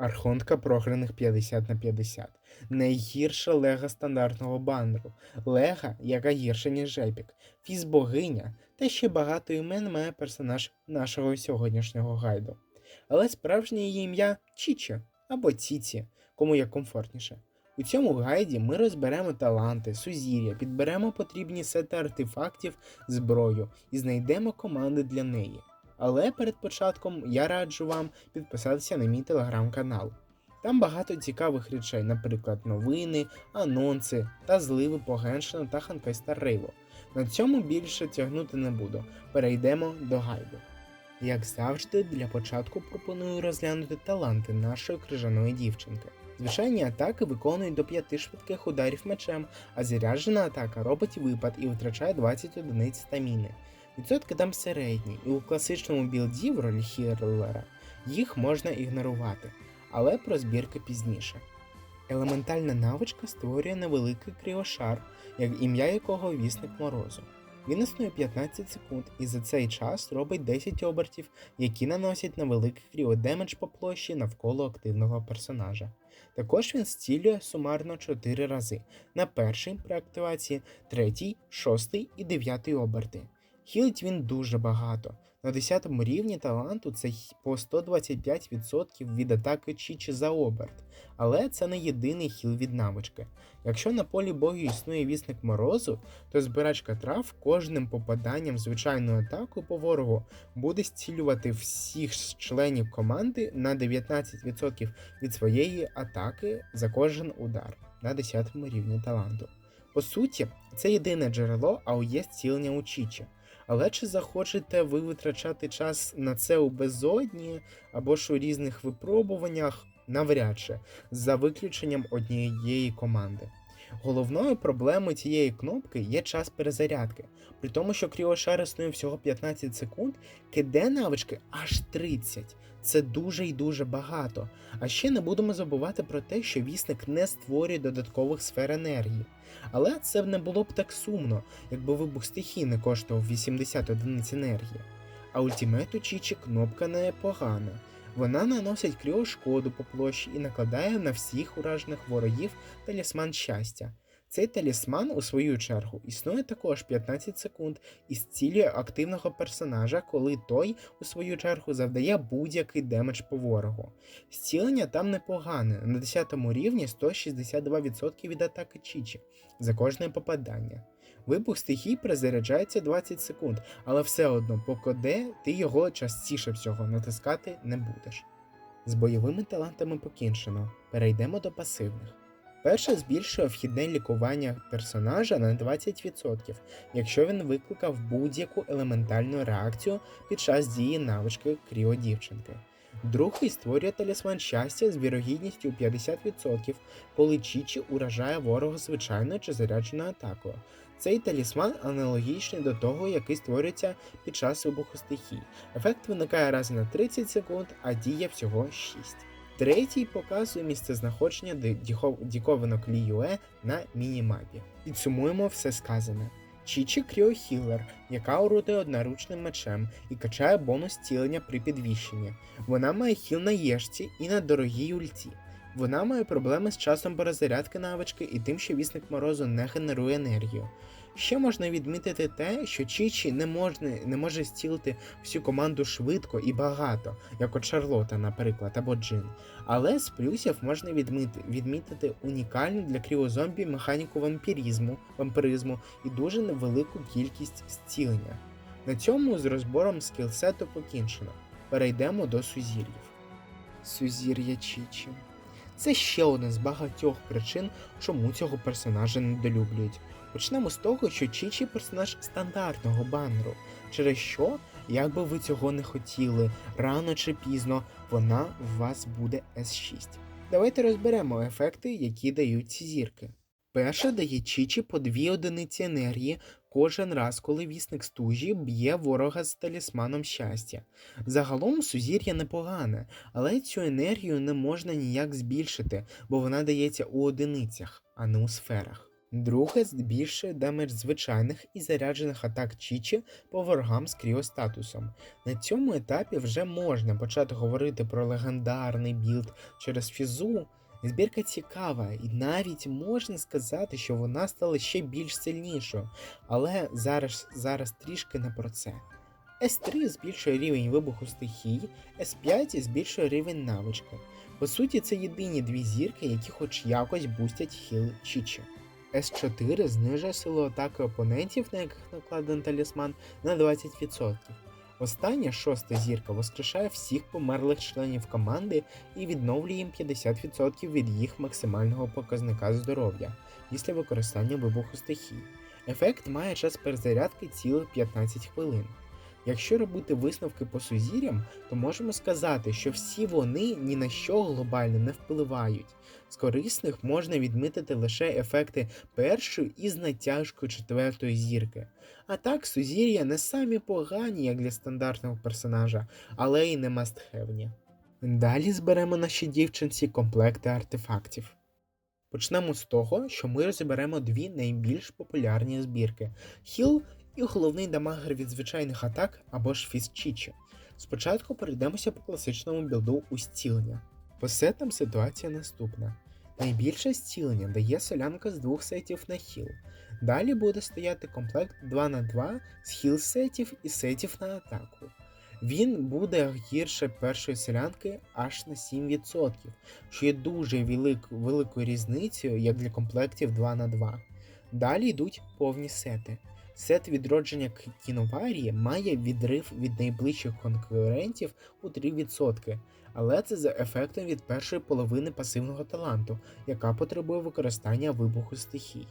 Архонтка програних 50 на 50. Найгірша лега стандартного банеру. Лега, яка гірша, ніж Епік. Фізбогиня та ще багато імен має персонаж нашого сьогоднішнього гайду. Але справжнє її ім'я Чічі або Ціці, кому як комфортніше. У цьому гайді ми розберемо таланти, сузір'я, підберемо потрібні сети артефактів, зброю і знайдемо команди для неї. Але перед початком я раджу вам підписатися на мій телеграм-канал. Там багато цікавих речей, наприклад, новини, анонси та зливи по Геншину та Ханкай Стар Рейву. На цьому більше тягнути не буду. Перейдемо до гайду. Як завжди, для початку пропоную розглянути таланти нашої крижаної дівчинки. Звичайні атаки виконують до 5 швидких ударів мечем, а заряджена атака робить випад і витрачає 20 одиниць стаміни. Відсотки там середні, і у класичному білді в ролі хілера їх можна ігнорувати, але про збірки пізніше. Елементальна навичка створює невеликий кріошар, як ім'я якого вісник морозу. Він існує 15 секунд і за цей час робить 10 обертів, які наносять невеликий кріодемедж по площі навколо активного персонажа. Також він зцілює сумарно 4 рази на перший при активації, третій, шостий і дев'ятий оберти. Хілить він дуже багато. На 10 рівні таланту це по 125% від атаки Чічі за оберт, але це не єдиний хіл від навички. Якщо на полі бою існує вісник морозу, то збирачка трав кожним попаданням звичайну атаку по ворогу буде зцілювати всіх членів команди на 19% від своєї атаки за кожен удар на 10 рівні таланту. По суті, це єдине джерело АОЄ зцілення у Чічі. Але чи захочете ви витрачати час на це у безодні або ж у різних випробуваннях? Навряд чи, за виключенням однієї команди. Головною проблемою цієї кнопки є час перезарядки. При тому, що кріошар існує всього 15 секунд, киде навички аж 30. Це дуже і дуже багато. А ще не будемо забувати про те, що вісник не створює додаткових сфер енергії. Але це б не було б так сумно, якби вибух стихій не коштував 80 одиниць енергії. А ультимету Чічі кнопка непогана. Вона наносить кріошкоду по площі і накладає на всіх уражених ворогів талісман щастя. Цей талісман, у свою чергу, існує також 15 секунд і зцілює активного персонажа, коли той, у свою чергу, завдає будь-який демедж по ворогу. Зцілення там непогане, на 10 рівні 162% від атаки Чічі за кожне попадання. Вибух стихій перезаряджається 20 секунд, але все одно, поки де, ти його частіше всього натискати не будеш. З бойовими талантами покінчено. Перейдемо до пасивних. Перше збільшує вхідне лікування персонажа на 20%, якщо він викликав будь-яку елементальну реакцію під час дії навички кріодівчинки. Другий створює талісман щастя з вірогідністю 50%, коли Чічі уражає ворога звичайною чи зарядженою атакою. Цей талісман аналогічний до того, який створюється під час вибуху стихій. Ефект виникає раз на 30 секунд, а діє всього 6. Третій показує місцезнаходження діковинок Ліюе на мінімапі. Підсумуємо все сказане. Чічі Кріохілер, яка орудує одноручним мечем і качає бонус цілення при підвіщенні. Вона має хіл на єшці і на дорогій ульті. Вона має проблеми з часом перезарядки навички і тим, що вісник морозу не генерує енергію. Ще можна відмітити те, що Чічі не, можна, не може зцілити всю команду швидко і багато, як от Шарлота, наприклад, або Джин. Але з плюсів можна відміти, відмітити унікальну для кріозомбі механіку вампірізму, вампиризму і дуже невелику кількість зцілення. На цьому з розбором скілсету покінчено. Перейдемо до сузір'їв. Сузір'я Чічі. Це ще одна з багатьох причин, чому цього персонажа недолюблюють. Почнемо з того, що Чічі персонаж стандартного банеру, через що, як би ви цього не хотіли, рано чи пізно вона в вас буде S6. Давайте розберемо ефекти, які дають ці зірки. Перша дає Чічі по 2 одиниці енергії кожен раз, коли вісник стужі б'є ворога з талісманом щастя. Загалом сузір'я непогане, але цю енергію не можна ніяк збільшити, бо вона дається у одиницях, а не у сферах. Друге збільшує демедж звичайних і заряджених атак Чічі по ворогам з кріостатусом. На цьому етапі вже можна почати говорити про легендарний білд через фізу. Збірка цікава, і навіть можна сказати, що вона стала ще більш сильнішою, але зараз, зараз трішки не про це. S3 збільшує рівень вибуху стихій, S5 збільшує рівень навички. По суті, це єдині дві зірки, які хоч якось бустять хіл Чічі. С4 знижує силу атаки опонентів, на яких накладений талісман, на 20%. Остання шоста зірка воскрешає всіх померлих членів команди і відновлює їм 50% від їх максимального показника здоров'я після використання вибуху стихій. Ефект має час перезарядки цілих 15 хвилин. Якщо робити висновки по сузір'ям, то можемо сказати, що всі вони ні на що глобально не впливають. З корисних можна відмітити лише ефекти першої і з натяжкою четвертої зірки. А так, сузір'я не самі погані, як для стандартного персонажа, але й не мастхевні. Далі зберемо нашій дівчинці комплекти артефактів. Почнемо з того, що ми розберемо дві найбільш популярні збірки: Хіл і головний дамагер від звичайних атак або ж фізчічі. Спочатку перейдемося по класичному білду у зцілення. По сетам ситуація наступна. Найбільше зцілення дає солянка з двох сетів на хіл. Далі буде стояти комплект 2 на 2 з хіл сетів і сетів на атаку. Він буде гірше першої селянки аж на 7%, що є дуже велик, великою різницею, як для комплектів 2 на 2 Далі йдуть повні сети. Сет відродження кіноварії має відрив від найближчих конкурентів у 3%, але це за ефектом від першої половини пасивного таланту, яка потребує використання вибуху стихій.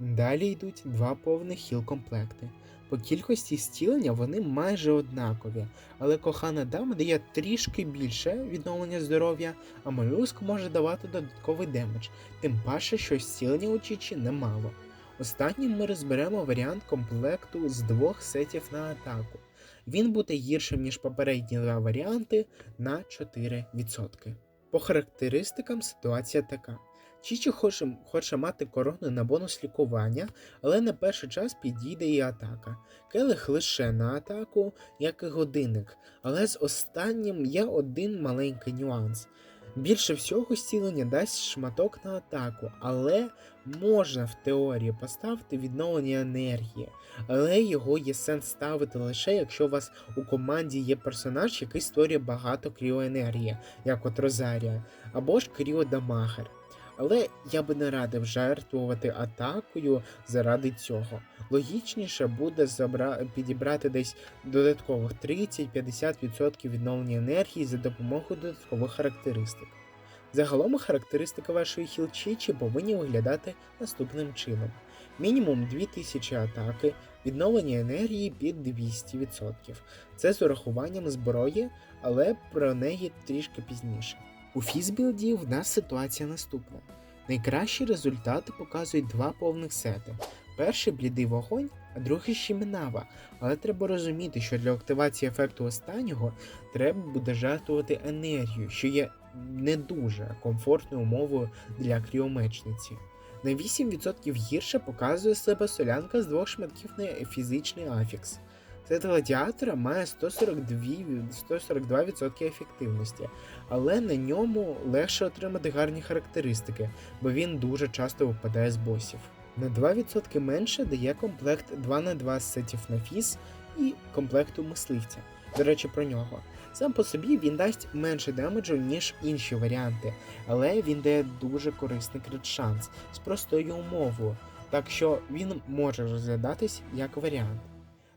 Далі йдуть два повних хіл-комплекти. По кількості зцілення вони майже однакові, але кохана дама дає трішки більше відновлення здоров'я, а молюск може давати додатковий демедж, тим паче, що зцілення у Чічі немало. Останнім ми розберемо варіант комплекту з двох сетів на атаку. Він буде гіршим, ніж попередні два варіанти на 4%. По характеристикам ситуація така. Чічі хоче, хоче мати корону на бонус лікування, але на перший час підійде і атака. Келих лише на атаку, як і годинник, але з останнім є один маленький нюанс. Більше всього зцілення дасть шматок на атаку, але можна в теорії поставити відновлення енергії, але його є сенс ставити лише якщо у вас у команді є персонаж, який створює багато кріоенергії, як от Розарія, або ж кріодамагер. Але я би не радив жертвувати атакою заради цього. Логічніше буде забра... підібрати десь додаткових 30-50% відновлення енергії за допомогою додаткових характеристик. Загалом характеристики вашої хілчичі повинні виглядати наступним чином: мінімум 2000 атаки, відновлення енергії під 200%. Це з урахуванням зброї, але про неї трішки пізніше. У фізбілді в нас ситуація наступна. Найкращі результати показують два повних сети. Перший блідий вогонь, а другий щемінава. Але треба розуміти, що для активації ефекту останнього треба буде жертвувати енергію, що є не дуже комфортною умовою для кріомечниці. На 8% гірше показує себе солянка з двох шматків на фізичний афікс. Сет гладіатора має 142% 142% ефективності, але на ньому легше отримати гарні характеристики, бо він дуже часто випадає з босів. На 2% менше дає комплект 2 на 2 сетів на фіз і комплекту мисливця. До речі, про нього. Сам по собі він дасть менше демеджу, ніж інші варіанти, але він дає дуже корисний крит шанс з простою умовою, так що він може розглядатись як варіант.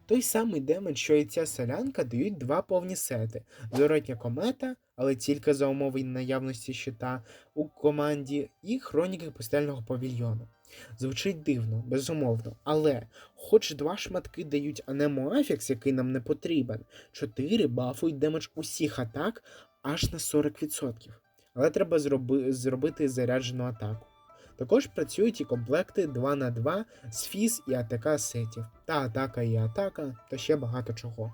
Той самий демедж, що і ця солянка, дають два повні сети: зворотня комета, але тільки за умови наявності щита у команді, і хроніки пустельного павільйону. Звучить дивно, безумовно, але хоч два шматки дають Анемо Афікс, який нам не потрібен, чотири бафують демедж усіх атак аж на 40%. Але треба зроби, зробити заряджену атаку. Також працюють і комплекти 2 на 2 з фіз і АТК сетів, та атака і атака, та ще багато чого.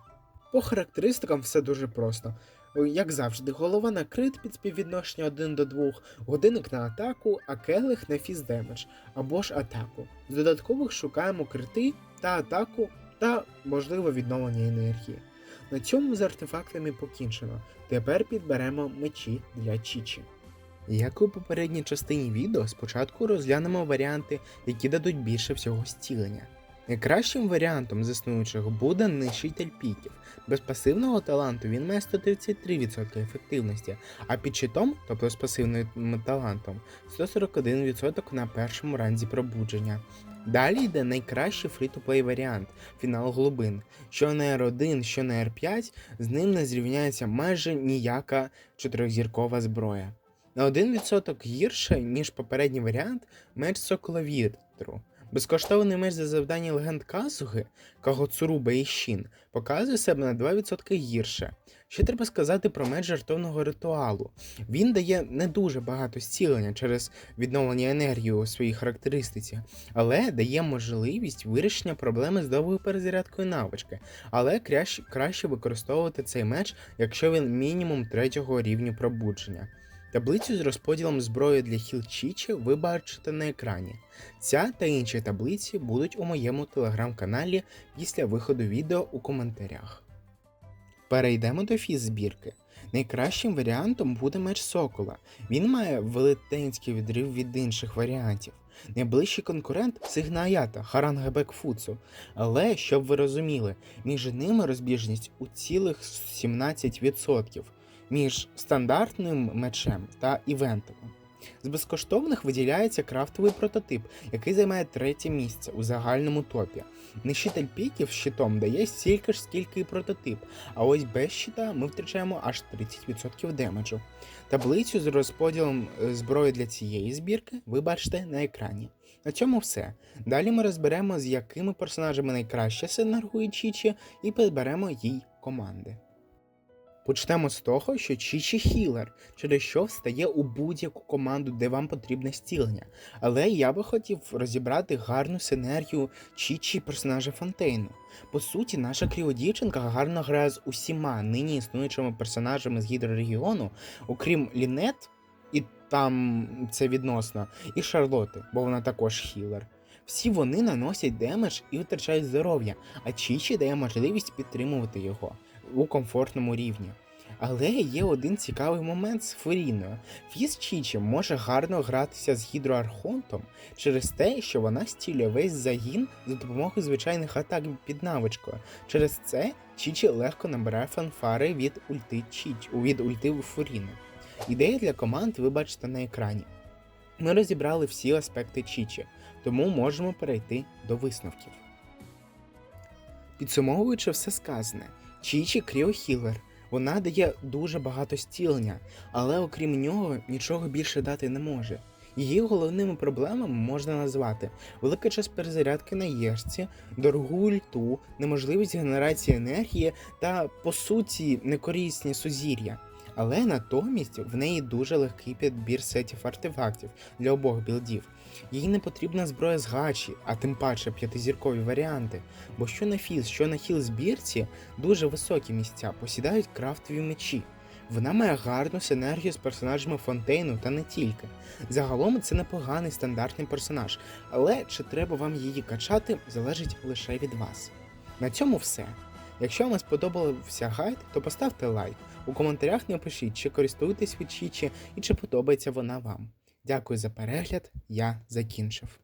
По характеристикам все дуже просто. Як завжди, голова на крит під співвідношення 1 до 2, годинник на атаку, а келих на фіздемедж або ж атаку. З додаткових шукаємо крити та атаку та можливо відновлення енергії. На цьому з артефактами покінчено. Тепер підберемо мечі для Чічі. Як у попередній частині відео, спочатку розглянемо варіанти, які дадуть більше всього зцілення. Найкращим варіантом з існуючих буде нищитель піків. Без пасивного таланту він має 133% ефективності, а під щитом, тобто з пасивним талантом, 141% на першому ранзі пробудження. Далі йде найкращий фрі-то-плей варіант фінал глибин. Що на R1, що на R5, з ним не зрівняється майже ніяка чотирьохзіркова зброя. На 1% гірше, ніж попередній варіант, меч Сокола Вітру. Безкоштовний меч за завдання легенд Казуги Кагоцуру Бейшін показує себе на 2% гірше. Ще треба сказати про меч жартовного ритуалу. Він дає не дуже багато зцілення через відновлення енергії у своїй характеристиці, але дає можливість вирішення проблеми з довгою перезарядкою навички. Але краще використовувати цей меч, якщо він мінімум третього рівня пробудження. Таблицю з розподілом зброї для Хілчічі ви бачите на екрані. Ця та інші таблиці будуть у моєму телеграм-каналі після виходу відео у коментарях. Перейдемо до фіз-збірки. Найкращим варіантом буде меч Сокола. Він має велетенський відрив від інших варіантів. Найближчий конкурент Сигна Аята Харангебек Фуцу. Але, щоб ви розуміли, між ними розбіжність у цілих 17% між стандартним мечем та івентовим. З безкоштовних виділяється крафтовий прототип, який займає третє місце у загальному топі. Нищитель піків з щитом дає стільки ж, скільки і прототип, а ось без щита ми втрачаємо аж 30% демеджу. Таблицю з розподілом е, зброї для цієї збірки ви бачите на екрані. На цьому все. Далі ми розберемо, з якими персонажами найкраще синергує Чічі, і підберемо їй команди. Почнемо з того, що Чічі хілер, через що встає у будь-яку команду, де вам потрібне стілення. Але я би хотів розібрати гарну синергію Чічі персонажа Фонтейну. По суті, наша кріодівчинка гарно грає з усіма нині існуючими персонажами з гідрорегіону, окрім Лінет, і там це відносно, і Шарлоти, бо вона також хілер. Всі вони наносять демедж і витрачають здоров'я, а Чічі дає можливість підтримувати його у комфортному рівні. Але є один цікавий момент з Фуріною. Фіз Чічі може гарно гратися з гідроархонтом через те, що вона стілює весь загін за допомогою звичайних атак під навичкою. Через це Чічі легко набирає фанфари від ульти Чіч, від ульти Фуріни. Ідеї для команд ви бачите на екрані. Ми розібрали всі аспекти Чічі, тому можемо перейти до висновків. Підсумовуючи все сказане, Чічі кріохілер. Вона дає дуже багато стілення, але окрім нього нічого більше дати не може. Її головними проблемами можна назвати велика час перезарядки на єшці, дорогу льту, неможливість генерації енергії та, по суті, некорисні сузір'я. Але натомість в неї дуже легкий підбір сетів артефактів для обох білдів. Їй не потрібна зброя з гачі, а тим паче п'ятизіркові варіанти, бо що на фіз, що на хіл збірці дуже високі місця посідають крафтові мечі. Вона має гарну синергію з персонажами Фонтейну та не тільки. Загалом це непоганий стандартний персонаж, але чи треба вам її качати, залежить лише від вас. На цьому все. Якщо вам сподобався гайд, то поставте лайк. У коментарях напишіть, чи користуєтесь від Чічі і чи подобається вона вам. Дякую за перегляд, я закінчив.